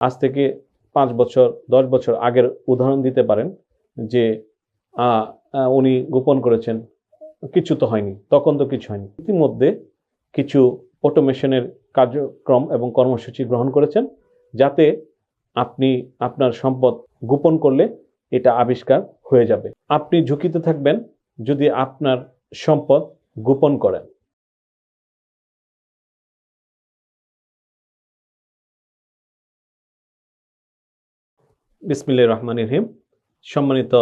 আজ থেকে পাঁচ বছর, দশ বছর আগের উদাহরণ দিতে পারেন যে উনি গোপন করেছেন, কিছু তো হয়নি, তখন তো কিছু হয়নি। ইতিমধ্যে কিছু অটোমেশনের কার্যক্রম এবং কর্মসূচি গ্রহণ করেছেন যাতে আপনি আপনার সম্পদ গোপন করলে এটা আবিষ্কার হয়ে যাবে। আপনি ঝুঁকিতে থাকবেন যদি আপনার সম্পদ গোপন করেন। বিসমিল্লাহ রহমান রহিম। সম্মানিত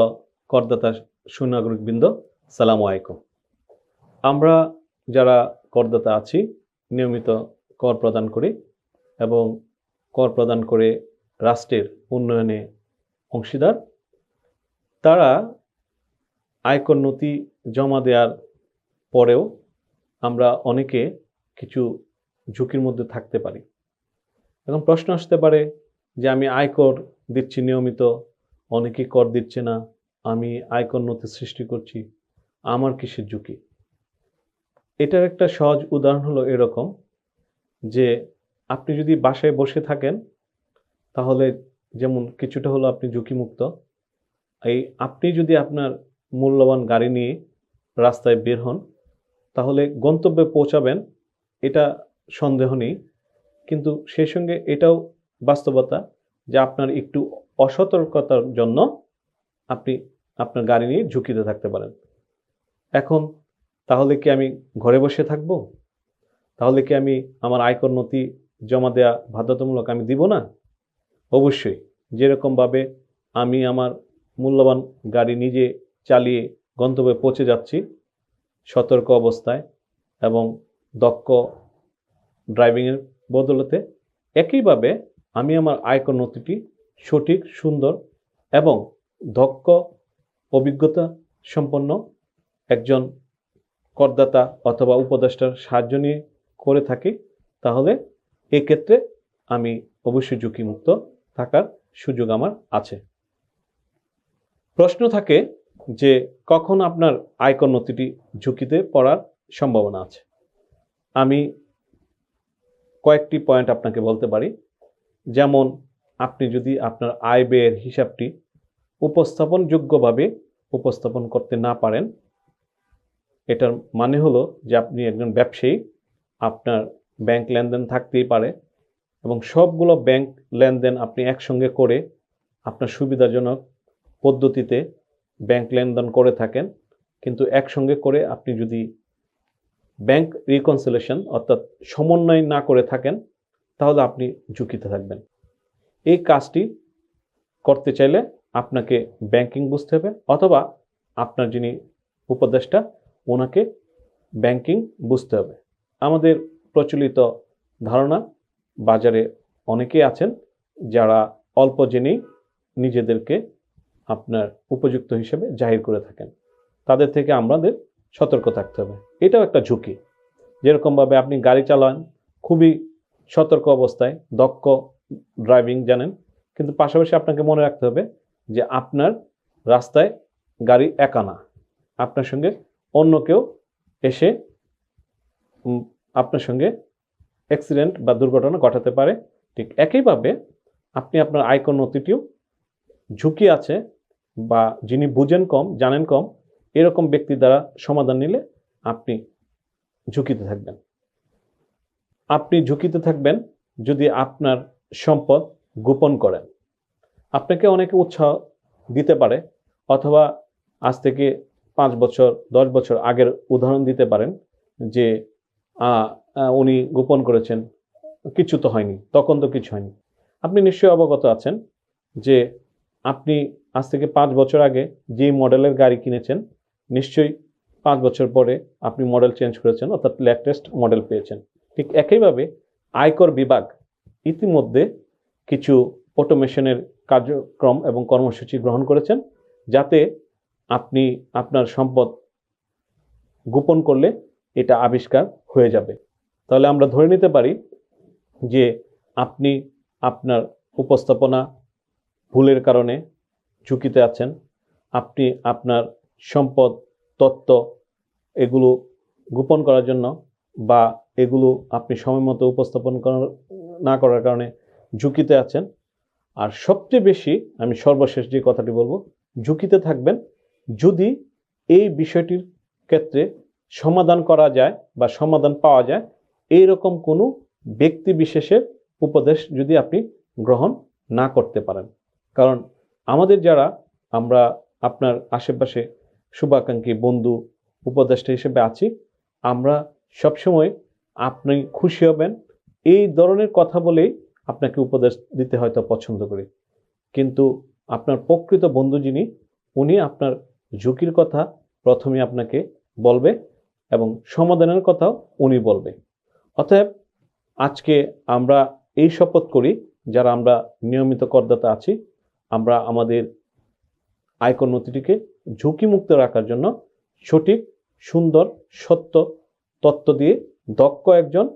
করদাতা সুনাগরিকবৃন্দ, সালাম আলাইকুম। আমরা যারা করদাতা আছি, নিয়মিত কর প্রদান করি এবং কর প্রদান করে রাষ্ট্রের উন্নয়নে অংশীদার। তারা আয়কর নথি জমা দেওয়ার পরেও আমরা অনেকে কিছু ঝুঁকির মধ্যে থাকতে পারি। এখন প্রশ্ন আসতে পারে যে আমি আয়কর দিচ্ছি নিয়মিত, অনেকে কর দিচ্ছে না, আমি আয়কর নথি সৃষ্টি করছি, আমার কিসের ঝুঁকি? এটার একটা সহজ উদাহরণ হলো এরকম যে আপনি যদি বাসায় বসে থাকেন, তাহলে যেমন কিছুটা হলো আপনি ঝুঁকিমুক্ত, এই আপনি যদি আপনার মূল্যবান গাড়ি নিয়ে রাস্তায় বের হন, তাহলে গন্তব্যে পৌঁছাবেন, এটা সন্দেহ নেই, কিন্তু সেই সঙ্গে এটাও বাস্তবতা যে আপনার একটু অসতর্কতার জন্য আপনি আপনার গাড়ি নিয়ে ঝুঁকিতে থাকতে পারেন। এখন তাহলে কি আমি ঘরে বসে থাকব? তাহলে কি আমি আমার আয়কর নথি জমা দেওয়া বাধ্যতামূলক আমি দিব না? অবশ্যই, যেরকমভাবে আমি আমার মূল্যবান গাড়ি নিজে চালিয়ে গন্তব্যে পৌঁছে যাচ্ছি সতর্ক অবস্থায় এবং দক্ষ ড্রাইভিংয়ের বদলতে একইভাবে আমি আমার আয়কর নথিটি সঠিক, সুন্দর এবং দক্ষ, অভিজ্ঞতা সম্পন্ন একজন করদাতা অথবা উপদেষ্টার সাহায্য নিয়ে করে থাকি, তাহলে এক্ষেত্রে আমি অবশ্যই ঝুঁকিমুক্ত থাকার সুযোগ আমার আছে। প্রশ্ন থাকে যে, কখন আপনার আয়কর নথিটি ঝুঁকিতে পড়ার সম্ভাবনা আছে? আমি কয়েকটি পয়েন্ট আপনাকে বলতে পারি। যেমন আপনি যদি আপনার আয় ব্যয়ের হিসাবটি উপস্থাপনযোগ্যভাবে উপস্থাপন করতে না পারেন, এটার মানে হলো যে আপনি একজন ব্যবসায়ী, আপনার ব্যাংক লেনদেন থাকতেই পারে এবং সবগুলো ব্যাংক লেনদেন আপনি একসঙ্গে করে আপনার সুবিধাজনক পদ্ধতিতে ব্যাংক লেনদেন করে থাকেন। কিন্তু একসঙ্গে করে আপনি যদি ব্যাংক রিকনসিলেশন অর্থাৎ সমন্বয় না করে থাকেন তাহলে আপনি ঝুঁকিতে থাকবেন। এই কাজটি করতে চাইলে আপনাকে ব্যাংকিং বুঝতে হবে অথবা আপনার যিনি উপদেষ্টা, ওনাকে ব্যাংকিং বুঝতে হবে। আমাদের প্রচলিত ধারণা, বাজারে অনেকেই আছেন যারা অল্প জেনেই নিজেদেরকে আপনার উপযুক্ত হিসেবে জাহির করে থাকেন। তাদের থেকে আমাদের সতর্ক থাকতে হবে। এটাও একটা ঝুঁকি। যেরকমভাবে আপনি গাড়ি চালান, খুবই সতর্ক অবস্থায়, দক্ষ ড্রাইভিং জানেন। কিন্তু পাশাপাশি আপনাকে মনে রাখতে হবে যে আপনার রাস্তায় গাড়ি একা না। আপনার সঙ্গে অন্য কেউ এসে আপনার সঙ্গে অ্যাক্সিডেন্ট বা দুর্ঘটনা ঘটাতে পারে। ঠিক একইভাবে আপনি আপনার আয়কর নথিটিও ঝুঁকি আছে বা যিনি বুঝেন কম, জানেন কম, এরকম ব্যক্তি দ্বারা সমাধান নিলে আপনি ঝুঁকিতে থাকবেন। আপনি ঝুঁকিতে থাকবেন যদি আপনার সম্পদ গোপন করেন। আপনাকে অনেকে উৎসাহ দিতে পারে অথবা আজ থেকে পাঁচ বছর, দশ বছর আগের উদাহরণ দিতে পারেন যে উনি গোপন করেছেন, কিছু তো হয়নি, তখন তো কিছু হয়নি। আপনি নিশ্চয়ই অবগত আছেন যে, আপনি আজ থেকে পাঁচ বছর আগে যে মডেলের গাড়ি কিনেছেন, নিশ্চয়ই পাঁচ বছর পরে আপনি মডেল চেঞ্জ করেছেন, অর্থাৎ লেটেস্ট মডেল পেয়েছেন। ঠিক একইভাবে আয়কর বিভাগ ইতিমধ্যে কিছু অটোমেশনের কার্যক্রম এবং কর্মসূচি গ্রহণ করেছেন, যাতে আপনি আপনার সম্পদ গোপন করলে এটা আবিষ্কার হয়ে যাবে। তাহলে আমরা ধরে নিতে পারি যে আপনি আপনার উপস্থাপনা ভুলের কারণে ঝুঁকিতে আছেন, আপনি আপনার সম্পদ তত্ত্ব এগুলো গোপন করার জন্য বা এগুলো আপনি সময় মতো উপস্থাপন না করার কারণে ঝুঁকিতে আছেন। আর সবচেয়ে বেশি আমি সর্বশেষ যে কথাটি বলব, ঝুঁকিতে থাকবেন যদি এই বিষয়টির ক্ষেত্রে সমাধান করা যায় বা সমাধান পাওয়া যায় এই রকম কোনো ব্যক্তি বিশেষের উপদেশ যদি আপনি গ্রহণ না করতে পারেন। কারণ আমাদের যারা, আমরা আপনার আশেপাশে শুভাকাঙ্ক্ষী, বন্ধু, উপদেষ্টা হিসেবে আছি, আমরা সবসময় আপনি খুশি হবেন। এই ধরনের কথা বলেই আপনাকে উপদেশ দিতে হয়তো পছন্দ করি। কিন্তু আপনার প্রকৃত বন্ধু যিনি, উনি আপনার ঝুঁকির কথা প্রথমে আপনাকে বলবে এবং সমাধানের কথাও উনি বলবে। অতএব আজকে আমরা এই শপথ করি, যারা আমরা নিয়মিত করদাতা আছি, আমরা আমাদের আয়কর নথিটিকে ঝুঁকিমুক্ত রাখার জন্য সঠিক, সুন্দর, সত্য তত্ত্ব দিয়ে দক্ষ একজন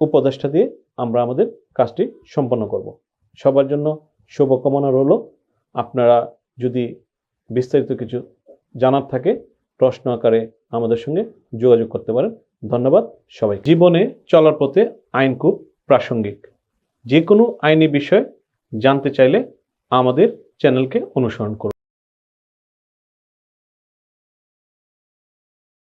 উপদেষ্টা দিয়ে আমরা আমাদের কাজটি সম্পন্ন করব। সবার জন্য শুভকামনা রইল। আপনারা যদি বিস্তারিত কিছু জানার থাকে, প্রশ্ন আকারে আমাদের সঙ্গে যোগাযোগ করতে পারেন। ধন্যবাদ সবাই জীবনে চলার পথে আইন খুব প্রাসঙ্গিক। যে কোনো আইনি বিষয় জানতে চাইলে আমাদের চ্যানেলকে অনুসরণ করুন।